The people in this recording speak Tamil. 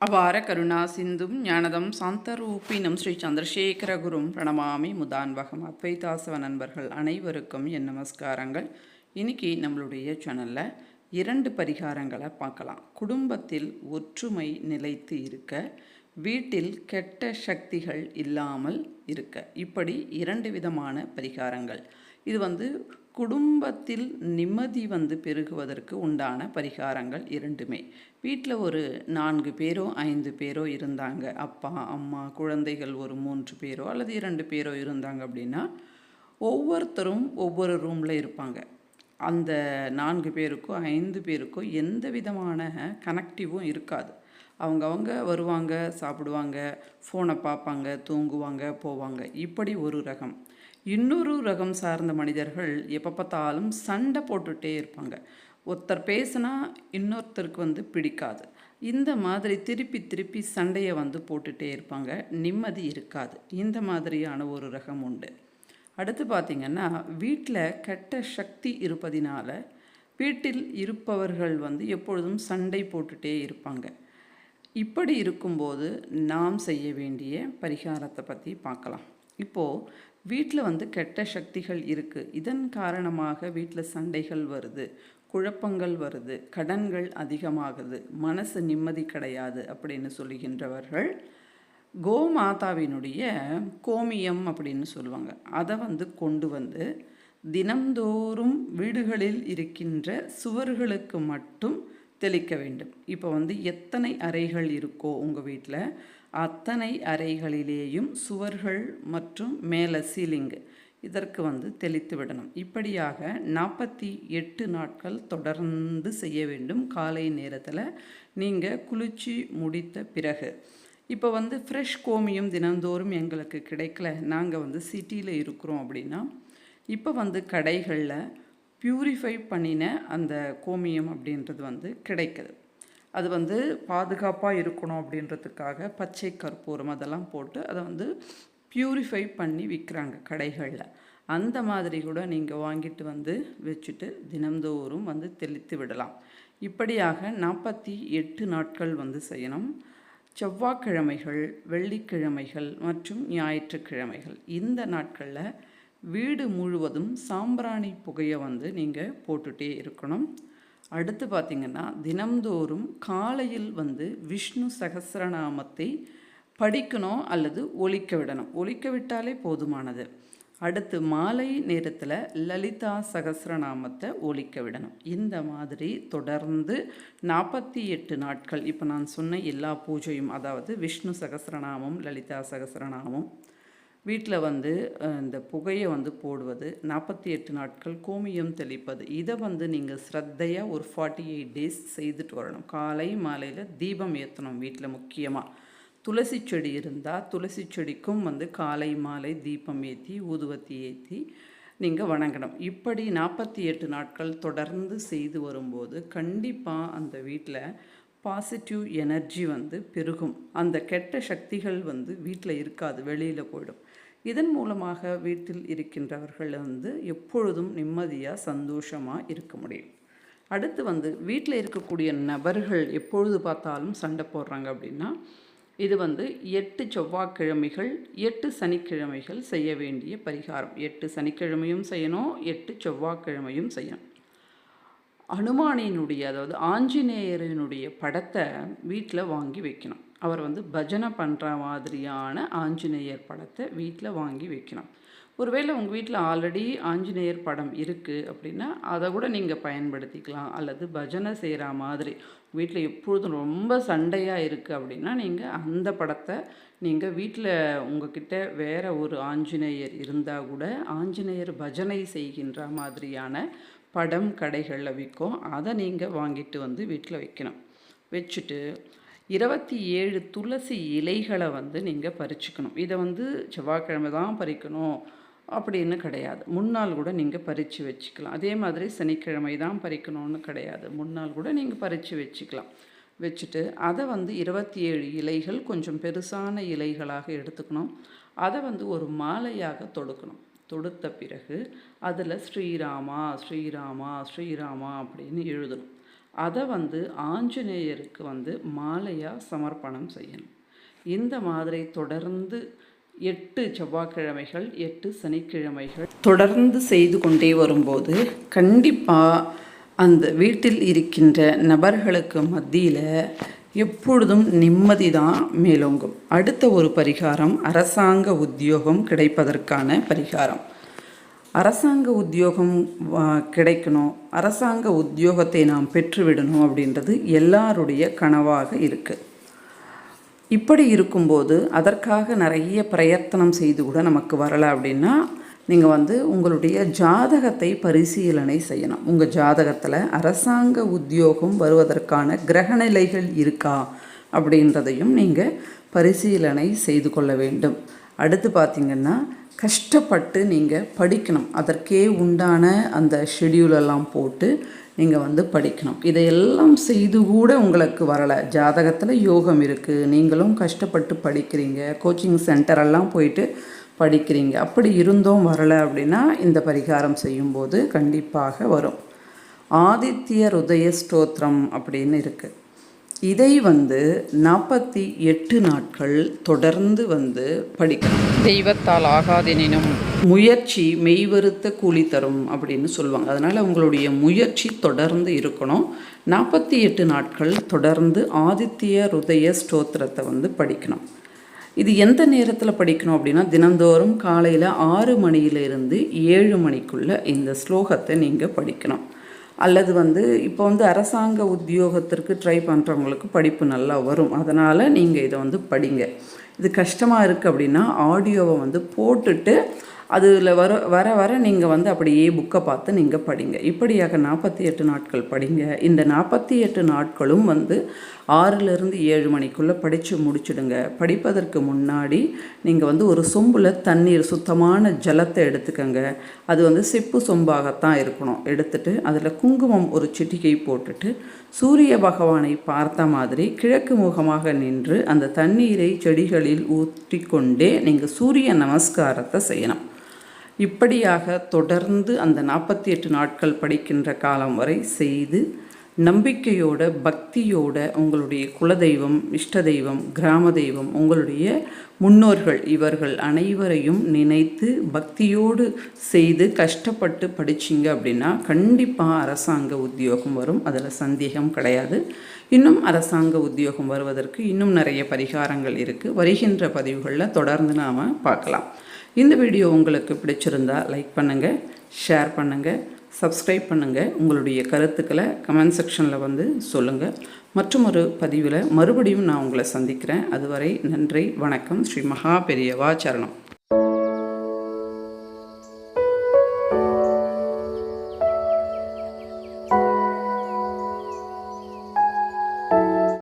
அபார கருணா சிந்தும் ஞானதம் சாந்தரூபினம் ஸ்ரீ சந்திரசேகர குரும் பிரணமாமி முதான்வகம் அத்வைதாசவ நண்பர்கள் அனைவருக்கும் என் நமஸ்காரங்கள். இன்னைக்கு நம்மளுடைய சேனலில் இரண்டு பரிகாரங்களை பார்க்கலாம். குடும்பத்தில் ஒற்றுமை நிலைத்து இருக்க வீட்டில் கெட்ட சக்திகள் இல்லாமல் இருக்க. இப்படி இரண்டு விதமான பரிகாரங்கள். இது வந்து குடும்பத்தில் நிம்மதி வந்து பெருகுவதற்கு உண்டான பரிகாரங்கள் இரண்டுமே. வீட்டில் ஒரு நான்கு பேரோ ஐந்து பேரோ இருந்தாங்க. அப்பா அம்மா குழந்தைகள் ஒரு மூன்று பேரோ அல்லது இரண்டு பேரோ இருந்தாங்க அப்படின்னா ஒவ்வொருத்தரும் ஒவ்வொரு ரூமில் இருப்பாங்க. அந்த நான்கு பேருக்கோ ஐந்து பேருக்கோ எந்த விதமான கனெக்டிவும் இருக்காது. அவங்கவங்க வருவாங்க சாப்பிடுவாங்க ஃபோனை பார்ப்பாங்க தூங்குவாங்க போவாங்க. இப்படி ஒரு ரகம். இன்னொரு ரகம் சார்ந்த மனிதர்கள் எப்போ பார்த்தாலும் சண்டை போட்டுகிட்டே இருப்பாங்க. ஒருத்தர் பேசுனா இன்னொருத்தருக்கு வந்து பிடிக்காது. இந்த மாதிரி திருப்பி திருப்பி சண்டையை வந்து போட்டுகிட்டே இருப்பாங்க. நிம்மதி இருக்காது. இந்த மாதிரியான ஒரு ரகம் உண்டு. அடுத்து பார்த்திங்கன்னா வீட்டில் கெட்ட சக்தி இருப்பதினால வீட்டில் இருப்பவர்கள் வந்து எப்பொழுதும் சண்டை போட்டுகிட்டே இருப்பாங்க. இப்படி இருக்கும்போது நாம் செய்ய வேண்டிய பரிகாரத்தை பற்றி பார்க்கலாம். இப்போது வீட்டில் வந்து கெட்ட சக்திகள் இருக்குது இதன் காரணமாக வீட்டில் சண்டைகள் வருது குழப்பங்கள் வருது கடன்கள் அதிகமாகுது மனசு நிம்மதி கிடையாது அப்படின்னு சொல்லுகின்றவர்கள் கோமாதாவினுடைய கோமியம் அப்படின்னு சொல்லுவாங்க. அதை வந்து கொண்டு வந்து தினந்தோறும் வீடுகளில் இருக்கின்ற சுவர்களுக்கு மட்டும் தெளிக்க வேண்டும். இப்போ வந்து எத்தனை அறைகள் இருக்கோ உங்கள் வீட்டில் அத்தனை அறைகளிலேயும் சுவர்கள் மற்றும் மேலே சீலிங். இதற்கு வந்து தெளித்து விடணும். இப்படியாக நாற்பத்தி எட்டு நாட்கள் தொடர்ந்து செய்ய வேண்டும். காலை நேரத்தில் நீங்கள் குளிச்சு முடித்த பிறகு. இப்போ வந்து ஃப்ரெஷ் கோமியம் தினந்தோறும் எங்களுக்கு கிடைக்கல. நாங்கள் வந்து சிட்டியில் இருக்கிறோம் அப்படின்னா இப்போ வந்து கடைகளில் ப்யூரிஃபை பண்ணின அந்த கோமியம் அப்படின்றது வந்து கிடைக்குது. அது வந்து பாதுகாப்பாக இருக்கணும் அப்படின்றதுக்காக பச்சை கற்பூரம் அதெல்லாம் போட்டு அதை வந்து ப்யூரிஃபை பண்ணி விற்கிறாங்க கடைகளில். அந்த மாதிரி கூட நீங்கள் வாங்கிட்டு வந்து வச்சுட்டு தினந்தோறும் வந்து தெளித்து விடலாம். இப்படியாக நாற்பத்தி எட்டு நாட்கள் வந்து செய்யணும். செவ்வாய்க்கிழமைகள் வெள்ளிக்கிழமைகள் மற்றும் ஞாயிற்றுக்கிழமைகள். இந்த நாட்களில் வீடு முழுவதும் சாம்பிராணி புகையை வந்து நீங்கள் போட்டுகிட்டே இருக்கணும். அடுத்து பார்த்திங்கன்னா தினம்தோறும் காலையில் வந்து விஷ்ணு சகசிரநாமத்தை படிக்கணும் அல்லது ஒழிக்க விடணும். ஒழிக்க விட்டாலே போதுமானது. அடுத்து மாலை நேரத்தில் லலிதா சகசிரநாமத்தை ஒழிக்க விடணும். இந்த மாதிரி தொடர்ந்து நாற்பத்தி எட்டு நாட்கள் இப்போ நான் சொன்ன எல்லா பூஜையும் அதாவது விஷ்ணு சகசிரநாமம் லலிதா சகசிரநாமம் வீட்டில் வந்து இந்த புகையை வந்து போடுவது நாற்பத்தி எட்டு நாட்கள் கோமியம் தெளிப்பது இதை வந்து நீங்கள் ஸ்ரத்தையாக ஒரு ஃபார்ட்டி எயிட் டேஸ் செய்துட்டு வரணும். காலை மாலையில் தீபம் ஏற்றணும் வீட்டில் முக்கியமாக துளசி செடி இருந்தால் துளசி செடிக்கும் வந்து காலை மாலை தீபம் ஏற்றி ஊதுவத்தி ஏற்றி நீங்கள் வணங்கணும். இப்படி நாற்பத்தி எட்டு நாட்கள் தொடர்ந்து செய்து வரும்போது கண்டிப்பாக அந்த வீட்டில் பாசிட்டிவ் எனர்ஜி வந்து பெருகும். அந்த கெட்ட சக்திகள் வந்து வீட்டில் இருக்காது வெளியில் போயிடும். இதன் மூலமாக வீட்டில் இருக்கின்றவர்கள் வந்து எப்பொழுதும் நிம்மதியாக சந்தோஷமாக இருக்க முடியும். அடுத்து வந்து வீட்டில் இருக்கக்கூடிய நபர்கள் எப்பொழுது பார்த்தாலும் சண்டை போடுறாங்க அப்படின்னா இது வந்து எட்டு செவ்வாய்க்கிழமைகள் எட்டு சனிக்கிழமைகள் செய்ய வேண்டிய பரிகாரம். எட்டு சனிக்கிழமையும் செய்யணும் எட்டு செவ்வாய்க்கிழமையும் செய்யணும். அனுமானினுடைய அதாவது ஆஞ்சநேயரினுடைய படத்தை வீட்டில் வாங்கி வைக்கணும். அவர் வந்து பஜனை பண்ணுற மாதிரியான ஆஞ்சநேயர் படத்தை வீட்டில் வாங்கி வைக்கணும். ஒருவேளை உங்கள் வீட்டில் ஆல்ரெடி ஆஞ்சநேயர் படம் இருக்குது அப்படின்னா அதை கூட நீங்கள் பயன்படுத்திக்கலாம். அல்லது பஜனை செய்கிற மாதிரி வீட்டில் எப்பொழுதும் ரொம்ப சண்டையாக இருக்குது அப்படின்னா நீங்கள் அந்த படத்தை நீங்கள் வீட்டில் உங்ககிட்ட வேறு ஒரு ஆஞ்சநேயர் இருந்தால் கூட ஆஞ்சநேயர் பஜனை செய்கின்ற மாதிரியான படம் கடைகளில் விற்கும். அதை நீங்கள் வாங்கிட்டு வந்து வீட்டில் வைக்கணும். வச்சுட்டு இருபத்தி ஏழு துளசி இலைகளை வந்து நீங்கள் பறிச்சுக்கணும். இதை வந்து செவ்வாய்க்கிழமை தான் பறிக்கணும் அப்படின்னு கிடையாது. முன்னாள் கூட நீங்கள் பறித்து வச்சுக்கலாம். அதே மாதிரி சனிக்கிழமை தான் பறிக்கணும்னு கிடையாது. முன்னாள் கூட நீங்கள் பறித்து வச்சுக்கலாம். வச்சுட்டு அதை வந்து இருபத்தி ஏழு இலைகள் கொஞ்சம் பெருசான இலைகளாக எடுத்துக்கணும். அதை வந்து ஒரு மாலையாக தொடுக்கணும். தொடுத்த பிறகு அதில் ஸ்ரீராமா ஸ்ரீராமா ஸ்ரீராமா அப்படின்னு எழுதணும். அதை வந்து ஆஞ்சநேயருக்கு வந்து மாலையாக சமர்ப்பணம் செய்யணும். இந்த மாதிரி தொடர்ந்து எட்டு செவ்வாய்க்கிழமைகள் எட்டு சனிக்கிழமைகள் தொடர்ந்து செய்து கொண்டே வரும்போது கண்டிப்பாக அந்த வீட்டில் இருக்கின்ற நபர்களுக்கு மத்தியில் எப்பொழுதும் நிம்மதி தான் மேலோங்கும். அடுத்த ஒரு பரிகாரம் அரசாங்க உத்தியோகம் கிடைப்பதற்கான பரிகாரம். அரசாங்க உத்தியோகம் கிடைக்கணும். அரசாங்க உத்தியோகத்தை நாம் பெற்றுவிடணும் அப்படின்றது எல்லாருடைய கனவாக இருக்குது இப்படி இருக்கும்போது அதற்காக நிறைய பிரயத்தனம் செய்து கூட நமக்கு வரலை அப்படின்னா நீங்கள் வந்து உங்களுடைய ஜாதகத்தை பரிசீலனை செய்யணும். உங்கள் ஜாதகத்தில் அரசாங்க உத்தியோகம் வருவதற்கான கிரகநிலைகள் இருக்கா அப்படின்றதையும் நீங்கள் பரிசீலனை செய்து கொள்ள வேண்டும். அடுத்து பார்த்திங்கன்னா கஷ்டப்பட்டு நீங்கள் படிக்கணும். அதற்கே உண்டான அந்த ஷெடியூலெல்லாம் போட்டு நீங்கள் வந்து படிக்கணும். இதையெல்லாம் செய்து கூட உங்களுக்கு வரலை. ஜாதகத்தில் யோகம் இருக்குது நீங்களும் கஷ்டப்பட்டு படிக்கிறீங்க. கோச்சிங் சென்டரெல்லாம் போயிட்டு படிக்கிறீங்க. அப்படி இருந்தும் வரலை அப்படின்னா இந்த பரிகாரம் செய்யும்போது கண்டிப்பாக வரும். ஆதித்ய ருதய ஸ்தோத்திரம் அப்படின்னு இருக்குது இதை வந்து நாற்பத்தி எட்டு நாட்கள் தொடர்ந்து வந்து படிக்கணும். தெய்வத்தால் ஆகாதெனினும் முயற்சி மெய்வருத்த கூலி தரும் அப்படின்னு சொல்லுவாங்க. அதனால் உங்களுடைய முயற்சி தொடர்ந்து இருக்கணும். நாற்பத்தி எட்டு நாட்கள் தொடர்ந்து ஆதித்ய ருதய ஸ்தோத்திரத்தை வந்து படிக்கணும். இது எந்த நேரத்தில் படிக்கணும் அப்படின்னா தினந்தோறும் காலையில் ஆறு மணியிலிருந்து ஏழு மணிக்குள்ளே இந்த ஸ்லோகத்தை நீங்கள் படிக்கணும். அல்லது வந்து இப்போ வந்து அரசாங்க உத்தியோகத்திற்கு ட்ரை பண்ணுறவங்களுக்கு படிப்பு நல்லா வரும். அதனால் நீங்கள் இதை வந்து படிங்க. இது கஷ்டமாக இருக்குது அப்படின்னா ஆடியோவை வந்து போட்டுட்டு அதில் வர வர வர நீங்கள் வந்து அப்படியே புக்கை பார்த்து நீங்கள் படிங்க. இப்படியாக நாற்பத்தி எட்டு நாட்கள் படிங்க. இந்த நாற்பத்தி எட்டு நாட்களும் வந்து ஆறுலேருந்து ஏழு மணிக்குள்ளே படித்து முடிச்சுடுங்க. படிப்பதற்கு முன்னாடி நீங்கள் வந்து ஒரு சொம்பில் தண்ணீர் சுத்தமான ஜலத்தை எடுத்துக்கங்க. அது வந்து செப்பு சொம்பாகத்தான் இருக்கணும். எடுத்துட்டு அதில் குங்குமம் ஒரு சிட்டிகை போட்டுட்டு சூரிய பகவானை பார்த்த மாதிரி கிழக்கு முகமாக நின்று அந்த தண்ணீரை செடிகளில் ஊற்றி கொண்டே நீங்கள் சூரிய நமஸ்காரத்தை செய்யணும். இப்படியாக தொடர்ந்து அந்த நாற்பத்தி எட்டு நாட்கள் படிக்கின்ற காலம் வரை செய்து நம்பிக்கையோட பக்தியோட உங்களுடைய குலதெய்வம் இஷ்ட தெய்வம் கிராம தெய்வம் உங்களுடைய முன்னோர்கள் இவர்கள் அனைவரையும் நினைத்து பக்தியோடு செய்து கஷ்டப்பட்டு படிச்சிங்க அப்படின்னா கண்டிப்பாக அரசாங்க உத்தியோகம் வரும். அதில் சந்தேகம் கிடையாது. இன்னும் அரசாங்க உத்தியோகம் வருவதற்கு இன்னும் நிறைய பரிகாரங்கள் இருக்குது வருகின்ற பதிவுகளில் தொடர்ந்து நாம் பார்க்கலாம். இந்த வீடியோ உங்களுக்கு பிடிச்சிருந்தா லைக் பண்ணுங்கள் ஷேர் பண்ணுங்கள் சப்ஸ்கிரைப் பண்ணுங்கள் உங்களுடைய கருத்துக்களை கமெண்ட் செக்ஷனில் வந்து சொல்லுங்கள் மற்றும் ஒரு பதிவில் மறுபடியும் நான் உங்களை சந்திக்கிறேன். அதுவரை நன்றி வணக்கம். ஸ்ரீ மகா பெரியவா சரணம்.